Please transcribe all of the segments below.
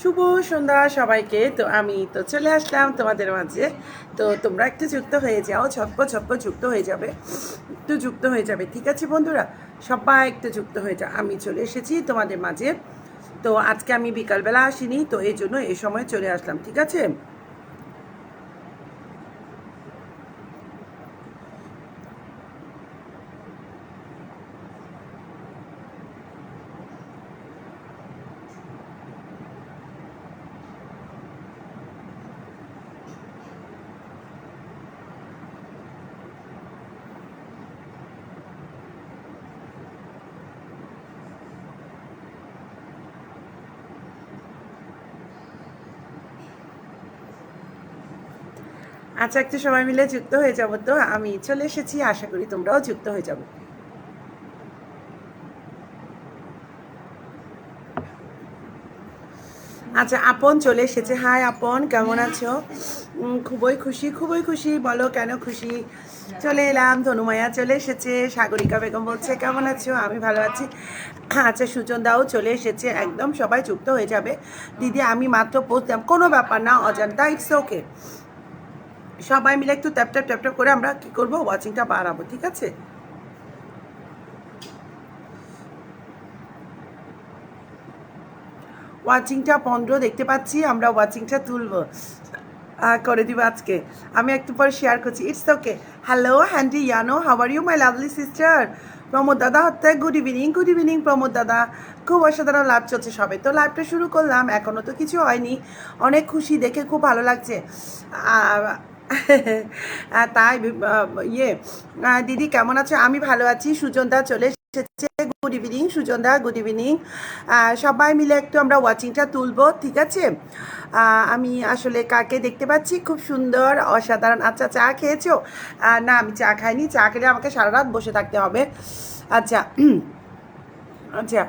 শুভ সন্ধ্যা সবাইকে। তো আমি তো চলে আসলাম তোমাদের মাঝে। তো তোমরা একটু যুক্ত হয়ে যাও ছপ্প ছপ্প যুক্ত হয়ে যাবে। একটু যুক্ত হয়ে যাবে। ঠিক আছে বন্ধুরা? সবাই একটু যুক্ত হয়ে যাও। আমি চলে এসেছি তোমাদের মাঝে। তো আজকে আমি বিকালবেলা আসিনি, তো এই জন্য এই সময় চলে আসলাম। ঠিক আছে? আচ্ছা একটু সবাই মিলে যুক্ত হয়ে যাব তো। আমি চলে এসেছি, আশা করি তোমরাও যুক্ত হয়ে যাবে। আচ্ছা আপন চলে এসেছে। হাই, আপন, কেমন আছো? খুবই খুশি খুবই খুশি। বলো, কেন খুশি? চলে এলাম, ধনুমায়া চলে এসেছে, সাগরিকা বেগম বলছে, কেমন আছো? আমি ভালো আছি। আচ্ছা সুজন দাও চলে এসেছে, একদম সবাই যুক্ত হয়ে যাবে। দিদি, আমি মাত্র পড়তাম কোনো ব্যাপার না, অজান্তা ইটস ওকে সবাই মিলে একটু ট্যাপ ট্যাপ ট্যাপ করে আমরা কি করব? ওয়াচিংটা বাড়াবো, ঠিক আছে? ওয়াচিংটা পনেরো দেখতে পাচ্ছি, আমরা ওয়াচিংটা তুলবো। করে দিব আজকে। আমি একটু পরে শেয়ার করছি। It's okay hello handy ইয়ানো how are you my lovely sister Pramod দাদা হচ্ছে good evening good evening Pramod দাদা। খুব অসাধারণ লাভ চলছে সবে। তো লাইভটা শুরু করলাম এখনও তো কিছু হয়নি। অনেক খুশি, দেখে খুব ভালো লাগছে। তাই ইয়ে দিদি কেমন আছে? আমি ভালো আছি। সুজনদা চলে এসেছে। গুড ইভিনিং সুজনদা গুড ইভিনিং সবাই মিলে একটু আমরা ওয়াচিংটা তুলবো, ঠিক আছে? আমি আসলে কাকে দেখতে পাচ্ছি? খুব সুন্দর, অসাধারণ। আচ্ছা চা খেয়েছো? না, আমি চা খাইনি। চা খেলে আমাকে সারা রাত বসে থাকতে হবে। আচ্ছা আচ্ছা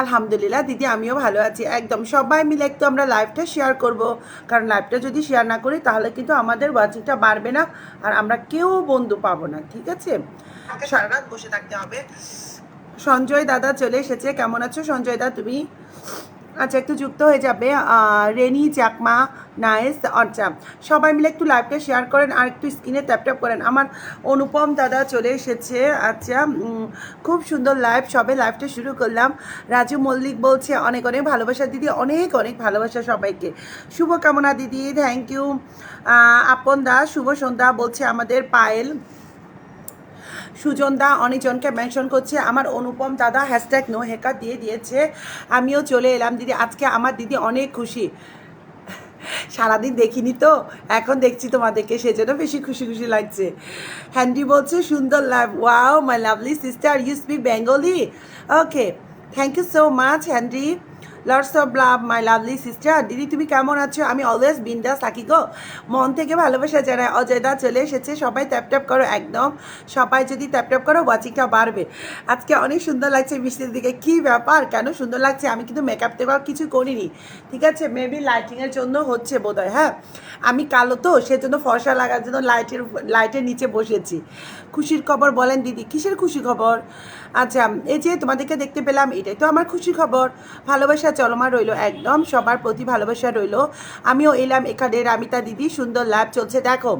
আলহামদুলিল্লাহ দিদি আমিও ভালো আছি। একদম সবাই মিলে একটু আমরা লাইভটা শেয়ার করব। কারণ লাইভটা যদি শেয়ার না করি তাহলে কিন্তু আমাদের ওয়াচিংটা বাড়বে না আর আমরা কেউ বন্ধু পাবো না ঠিক আছে? সারা রাত বসে থাকতে হবে। সঞ্জয় দাদা চলে এসেছে কেমন আছো সঞ্জয় দা তুমি? আচ্ছা একটু যুক্ত হয়ে যাবে রেনি চাকমা নাইস আচ্ছা সবাই মিলে একটু লাইভটা শেয়ার করেন, আর একটু স্ক্রিনে ট্যাপ ট্যাপ করেন। আমার অনুপম দাদা চলে এসেছে আচ্ছা খুব সুন্দর লাইভ সবে লাইভটা শুরু করলাম। রাজু মল্লিক বলছে, অনেক অনেক ভালোবাসা, দিদি, অনেক অনেক ভালোবাসা সবাইকে। শুভকামনা, দিদি থ্যাংক ইউ আপন দা, শুভ সন্ধ্যা, বলছে, আমাদের পায়েল। সুজন দা অনেকজনকে মেনশন করছে, আমার অনুপম দাদা হ্যাশট্যাগ নো হেকার দিয়ে দিয়েছে, আমিও চলে এলাম, দিদি আজকে আমার দিদি অনেক খুশি। সারাদিন দেখিনি তো, এখন দেখছি তোমাদেরকে, সেজন্য বেশি খুশি খুশি লাগছে। হ্যান্ডি বলছে, সুন্দর love wow my lovely sister you speak Bengali okay thank you so much Handy. Lords of love my lovely sister দিদি তুমি কেমন আছো? আমি অলওয়েজ বিন্দাস থাকি গো। মন থেকে ভালোবাসা জানাই অজয়দা চলে এসেছে। সবাই ট্যাপ ট্যাপ করো, একদম। সবাই যদি ট্যাপ ট্যাপ করো ওয়াচিংটা বাড়বে। আজকে অনেক সুন্দর লাগছে মিষ্টির দিকে। কী ব্যাপার? কেন সুন্দর লাগছে? আমি কিন্তু মেকআপ টেকআপ কিছু করিনি। ঠিক আছে? মেবি লাইটিংয়ের জন্য হচ্ছে বোধহয় হ্যাঁ? আমি কালো তো, সেজন্য ফর্সা লাগার জন্য লাইটের লাইটের নিচে বসেছি। খুশির খবর বলেন দিদি। কিসের খুশি খবর? আচ্ছা এই যে তোমাদেরকে দেখতে পেলাম, এটাই তো আমার খুশি খবর। ভালোবাসা চলমান রইল, একদম সবার প্রতি ভালোবাসা রইল। আমিও এলাম এখানে, রামিতা দিদি, সুন্দর লাভ চলছে, দেখো।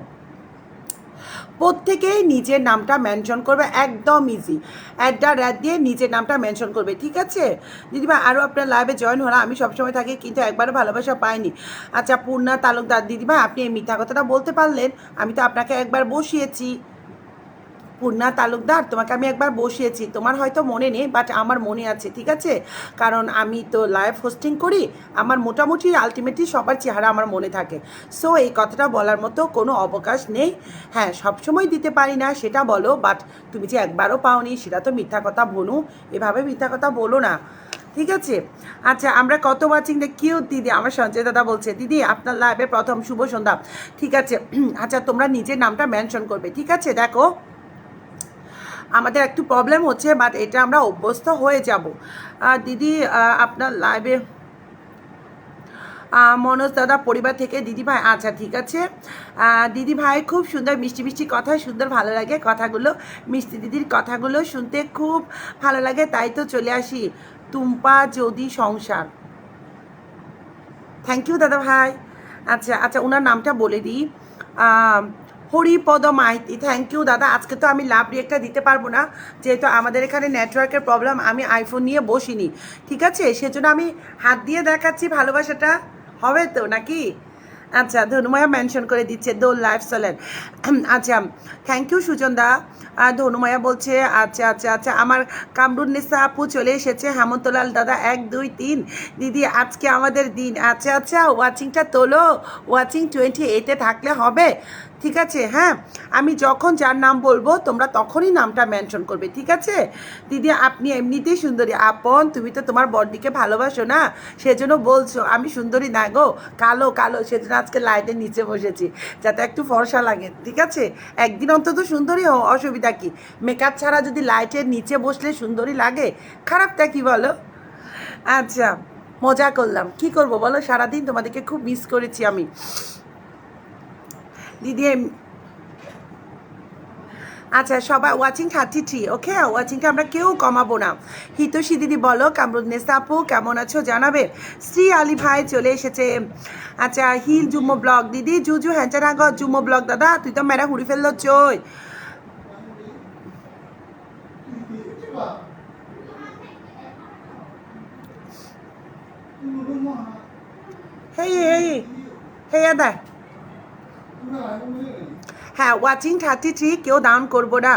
প্রত্যেকেই নিজের নামটা মেনশন করবে, একদম ইজি অ্যাডটা র্যাড দিয়ে নিজের নামটা মেনশন করবে, ঠিক আছে? দিদিভাই আরও আপনার লাইভে জয়েন হলাম, আমি সবসময় থাকি, কিন্তু একবারও ভালোবাসা পাইনি। আচ্ছা পূর্ণা তালুকদার দিদিভাই আপনি এই মিথ্যা কথাটা বলতে পারলেন, আমি তো আপনাকে একবার বসিয়েছি। পূর্ণা তালুকদার, তোমাকে আমি একবার বসিয়েছি। তোমার হয়তো মনে নেই বাট আমার মনে আছে, ঠিক আছে? কারণ আমি তো লাইভ হোস্টিং করি, আমার মোটামুটি আলটিমেটলি সবার চেহারা আমার মনে থাকে। সো এই কথাটা বলার মতো কোনো অবকাশ নেই। হ্যাঁ সবসময় দিতে পারি না, সেটা বলো বাট তুমি যে একবারও পাওনি, সেটা তো মিথ্যা কথা বনু, এভাবে মিথ্যা কথা বলো না, ঠিক আছে? আচ্ছা আমরা কত ওয়াচিং কিউ দিদি, আমার সঞ্জয় দাদা বলছে, দিদি, আপনার লাইভে প্রথম শুভ সন্ধ্যা। ঠিক আছে? আচ্ছা তোমরা নিজের নামটা মেনশন করবে, ঠিক আছে? দেখো। আমাদের একটু প্রবলেম হচ্ছে বাট এটা আমরা অভ্যস্ত হয়ে যাব। দিদি আপনার লাইভে মনোজ দাদা পরিবার থেকে, দিদি ভাই আচ্ছা ঠিক আছে। দিদি ভাই, খুব সুন্দর মিষ্টি মিষ্টি কথা, সুন্দর ভালো লাগে কথাগুলো, মিষ্টি দিদির কথাগুলো শুনতে খুব ভালো লাগে, তাই তো চলে আসি। তুম্পা যদি সংসার। থ্যাংক ইউ দাদা ভাই। আচ্ছা আচ্ছা ওনার নামটা বলে দিই। হরিপদ মাইতি। থ্যাংক ইউ দাদা। আজকে তো আমি লাভ রিয়েক্টটা দিতে পারব না। যেহেতু আমাদের এখানে নেটওয়ার্কের প্রবলেম আমি আইফোন নিয়ে বসিনি। ঠিক আছে? সেজন্য আমি হাত দিয়ে দেখাচ্ছি ভালোবাসাটা। হবে তো নাকি? আচ্ছা ধনুমায়া মেনশন করে দিচ্ছে দোল লাইফ চলেন আচ্ছা থ্যাংক ইউ সুজন দা। আর ধনুমায়া বলছে আচ্ছা আচ্ছা আচ্ছা আমার কামরুন্নেসা আপু চলে এসেছে, হেমন্তলাল দাদা, এক, দুই, তিন। দিদি, আজকে আমাদের দিন। আচ্ছা আচ্ছা ওয়াচিংটা তোলো। ওয়াচিং টোয়েন্টি এইটে থাকলে হবে। ঠিক আছে? হ্যাঁ আমি যখন যার নাম বলব, তোমরা তখনই নামটা মেনশন করবে, ঠিক আছে? দিদি, আপনি এমনিতেই সুন্দরী। আপন, তুমি তো তোমার বডিকে ভালোবাসো না? সেজন্য বলছো, আমি সুন্দরী না গো। কালো কালো, সেজন্য আজকে লাইটের নিচে বসেছি। যাতে একটু ফর্সা লাগে, ঠিক আছে? একদিন অন্তত সুন্দরী হও, অসুবিধা কি? মেকআপ ছাড়া যদি লাইটের নিচে বসলে সুন্দরী লাগে? খারাপটা কি বলো? আচ্ছা মজা করলাম। কি করব বলো? সারাদিন তোমাদেরকে খুব মিস করেছি আমি। দিদি আচ্ছা সবাই ওয়াচিং থার্টি থ্রি ওকে ওয়াচিংটা আমরা কেউ কমাবো না। হিতোষী দিদি বলো কামরুন্নেসা আপু কেমন আছো জানাবে? শ্রী আলী ভাই চলে এসেছে। আচ্ছা হিল জুম্মো ব্লগ, দিদি, জুজু হ্যাঁচারাগ জুম্মো ব্লগ, দাদা, তুই তো মেরা হুড়ি ফেলল, চই। হেই হেই হেই, আদা। হ্যাঁ ওয়াচিং থার্টি থ্রি কেউ দান করব না।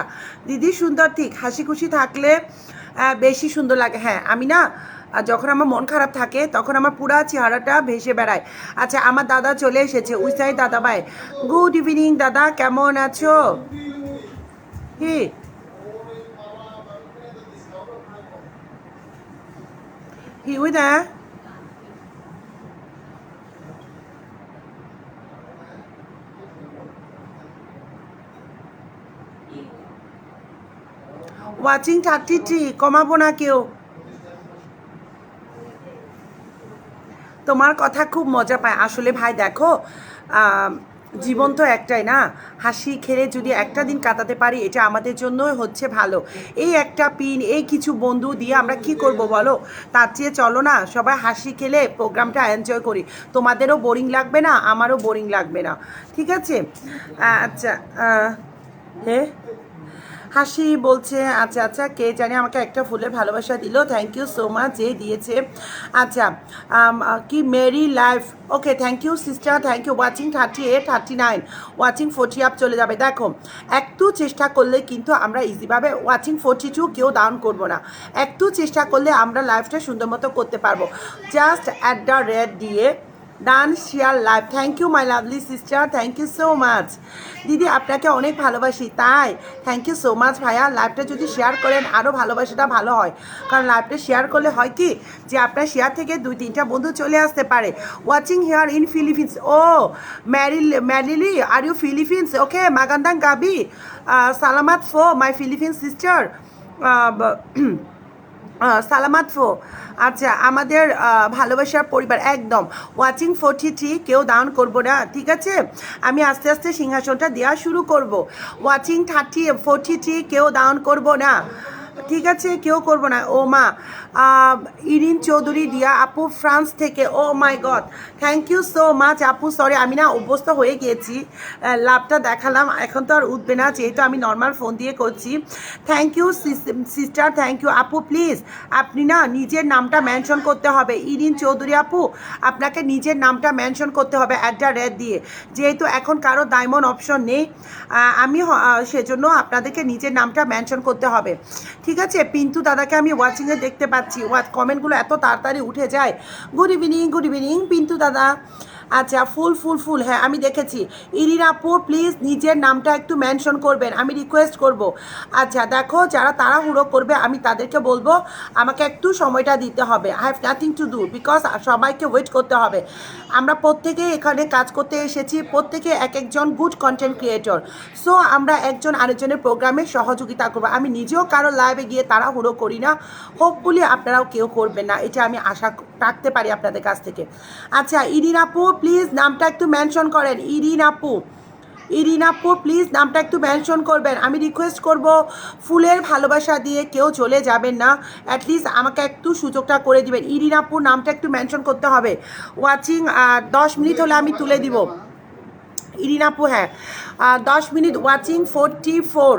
দিদি সুন্দর ঠিক। হাসি খুশি থাকলে বেশি সুন্দর লাগে। হ্যাঁ আমি না আহ, যখন আমার মন খারাপ থাকে তখন আমার পুরা চেহারাটা ভেসে বেড়ায়। আচ্ছা আমার দাদা চলে এসেছে উইসাই দাদা ভাই। গুড ইভিনিং দাদা কেমন আছো? কি? কি we the watching thirty three কমাবো না কেউ তোমার কথা খুব মজা পায়। আসলে ভাই দেখো জীবন তো একটাই না। হাসি খেলে যদি একটা দিন কাটাতে পারি এটা আমাদের জন্য হচ্ছে ভালো। এই একটা পিন এই কিছু বন্ধু দিয়ে আমরা কি করব বলো? তার চেয়ে চলো না সবাই হাসি খেলে প্রোগ্রামটা এনজয় করি। তোমাদেরও বোরিং লাগবে না আমারও বোরিং লাগবে না। ঠিক আছে? আচ্ছা আহ, হে? হাসি বলছে আচ্ছা আচ্ছা কে জানে আমাকে একটা ফুলের ভালোবাসা দিল। থ্যাংক ইউ সো মাচ যে দিয়েছে। আচ্ছা কি Mary life okay thank you sister thank you watching thirty eight thirty nine watching forty up চলে যাবে। দেখো, একটু চেষ্টা করলে কিন্তু আমরা ইজিভাবে ওয়াচিং ফোর্টি টু কেউ ডাউন করব না। একটু চেষ্টা করলে আমরা লাইফটা সুন্দর মতো করতে পারব। জাস্ট অ্যাট দ্য রেড দিয়ে done share live thank you my lovely sister thank you so much দিদি, আপনাকে অনেক ভালোবাসি, তাই। থ্যাংক ইউ সো মাচ ভাইয়া। লাইভটা যদি শেয়ার করেন আরও ভালোবাসাটা ভালো হয়। কারণ লাইভটা শেয়ার করলে হয় কি, যে আপনার শেয়ার থেকে দুই, তিনটা বন্ধু চলে আসতে পারে। ওয়াচিং হেয়ার ইন ফিলিপিন্স ও ম্যারিল ম্যারিলি আর ইউ ফিলিপিন্স ওকে মাগান্দাং গাবি সালামাত ফো মাই ফিলিপিন্স সিস্টার আহ, সালামাত ফো আচ্ছা আমাদের ভালোবাসার পরিবার একদম। ওয়াচিং ফোর্টি থ্রি কেউ দান করব না ঠিক আছে? আমি আস্তে আস্তে সিংহাসনটা দেওয়া শুরু করব। ওয়াচিং থার্টি ফোর্টি থ্রি কেউ দান করব না। ঠিক আছে, কেউ করব না। ও মা ইরিন চৌধুরী দিয়া আপু ফ্রান্স থেকে, ও my god thank you so much আপু সরি আমি না অভ্যস্ত হয়ে গিয়েছি। লাভটা দেখালাম, এখন তো আর উঠবে না, যেহেতু আমি নর্মাল ফোন দিয়ে করছি। Thank you sister thank you আপু প্লিজ আপনি না নিজের নামটা মেনশন করতে হবে। ইরিন চৌধুরী আপু, আপনাকে নিজের নামটা মেনশন করতে হবে অ্যাট দ্য রেট দিয়ে। যেহেতু এখন কারও ডায়মন্ড অপশন নেই আমি সেজন্য আপনাদেরকে নিজের নামটা মেনশন করতে হবে। ঠিক আছে? পিন্টু দাদাকে আমি ওয়াচিংয়ে দেখতে পাচ্ছি। ওয়াচ কমেন্টগুলো এত তাড়াতাড়ি উঠে যায়। Good evening good evening Pintu দাদা। আচ্ছা ফুল ফুল ফুল। হ্যাঁ আমি দেখেছি। ইরিন আপু প্লিজ নিজের নামটা একটু মেনশন করবেন। আমি রিকোয়েস্ট করব। আচ্ছা দেখো, যারা তাড়াহুড়ো করবে, আমি তাদেরকে বলব, আমাকে একটু সময়টা দিতে হবে। I have nothing to do because সবাইকে ওয়েট করতে হবে। আমরা প্রত্যেকে এখানে কাজ করতে এসেছি। প্রত্যেকে এক একজন গুড কন্টেন্ট ক্রিয়েটর সো আমরা একজন আরেকজনের প্রোগ্রামে সহযোগিতা করব। আমি নিজেও কারও লাইভে গিয়ে তাড়াহুড়ো করি না। হোপফুলি আপনারাও কেউ করবেন না। এটা আমি আশা রাখতে পারি আপনাদের কাছ থেকে। আচ্ছা ইরিন আপু প্লিজ নামটা একটু মেনশন করেন। ইরিন আপু। ইরিনাপুর প্লিজ নামটা একটু মেনশন করবেন। আমি রিকোয়েস্ট করব ফুলের ভালোবাসা দিয়ে কেউ চলে যাবেন না। অ্যাটলিস্ট আমাকে একটু সুযোগটা করে দিবেন। ইরিনাপুর নামটা একটু মেনশন করতে হবে। ওয়াচিং দশ মিনিট হলে আমি তুলে দিব। ইরিনাপু হ্যাঁ। দশ মিনিট ওয়াচিং ফোরটি ফোর